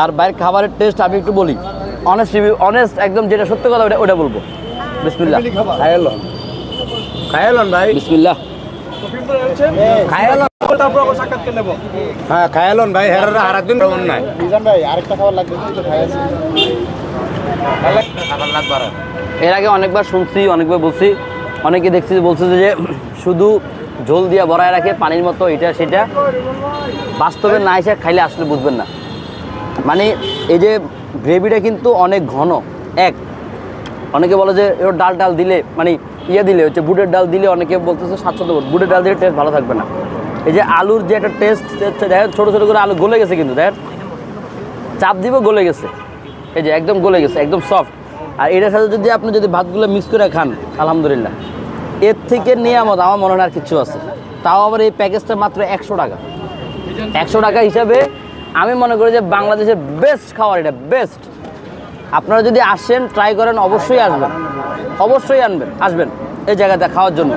আর বাইরের খাবারের টেস্ট আমি একটু বলি। অনেস্ট রিভিউ অনেস্ট একদম যেটা সত্য কথা ওটা ওটা বলব। বিসমিল্লাহ। খায়ালন। খায়ালন ভাই। খায়ালন। নেব হ্যাঁ খায়ালন ভাই হেরারা হারার দিন কেমন নাই। মিজান ভাই আরেকটা খাবার লাগবে তো খাই আছে খাবার লাগবে এর আগে অনেকবার শুনছি অনেকবার বলছি। অনেকে দেখছি বলছে যে শুধু ঝোল দিয়ে বড়ায় রাখে পানির মতো এটা সেটা। বাস্তবে না এসে খাইলে আসলে বুঝবেন না। মানে এই যে গ্রেভিটা কিন্তু অনেক ঘন, এক। অনেকে বলে যে এর ডাল ডাল দিলে মানে ইয়ে দিলে, হচ্ছে বুটের ডাল দিলে অনেকে বলতেছে স্বাচ্ছন্দ্য। বুটের ডাল দিলে টেস্ট ভালো থাকবে না। এই যে আলুর যে একটা টেস্ট দেখেন ছোটো ছোটো করে আলু গলে গেছে কিন্তু, দেখেন। চাপ দিব, গলে গেছে। এই যে একদম গলে গেছে, একদম সফট আর এটার সাথে যদি আপনি যদি ভাতগুলো মিক্স করে খান, আলহামদুলিল্লাহ। এর থেকে নিয়ামত আমার মনে হয় আর কিছু আছে। তাও আবার এই প্যাকেজটা মাত্র একশো টাকা। একশো টাকা হিসাবে আমি মনে করি যে বাংলাদেশের বেস্ট খাবার এটা বেস্ট আপনারা যদি আসেন ট্রাই করেন, অবশ্যই আসবেন। অবশ্যই আনবেন, আসবেন এই জায়গাতে খাওয়ার জন্য।